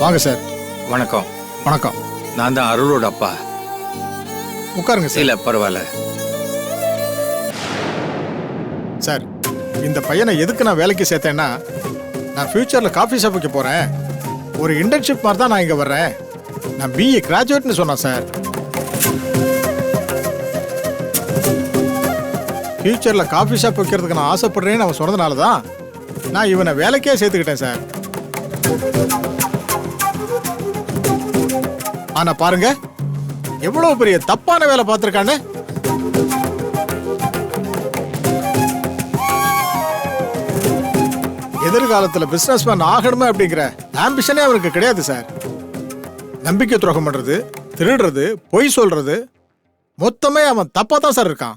வாங்க சார். வணக்கம். வணக்கம். நான் தான் அருளோட அப்பா. உட்காருங்க சார். இல்ல பரவாயில்ல. சார் இந்த பையனை எதுக்கு நான் வேலைக்கு சேர்த்தேன்னா நான் ஃபியூச்சரில் காஃபி ஷாப் வைக்க போகிறேன் ஒரு இன்டர்ன்ஷிப் மாதிரி தான் நான் இங்கே வர்றேன். நான் பிஏ கிராஜுவேட்னு சொன்னேன் சார். ஃபியூச்சரில் காஃபி ஷாப் வைக்கிறதுக்கு நான் ஆசைப்படுறேன்னு அவன் சொன்னதுனால தான் நான் இவனை வேலைக்கே சேர்த்துக்கிட்டேன் சார். ஆனா பாருங்க எவ்வளவு பெரிய தப்பான வேலை பார்த்துருக்கான்னு எதிர்காலத்துல பிசினஸ் மேன் ஆகணுமே அப்படிங்கிற ஆம்பிஷனே அவருக்கு கிடையாது சார் நம்பிக்கை துரோகம் பண்றது திருடுறது பொய் சொல்றது மொத்தமே அவன் தப்பா தான் சார் இருக்கான்.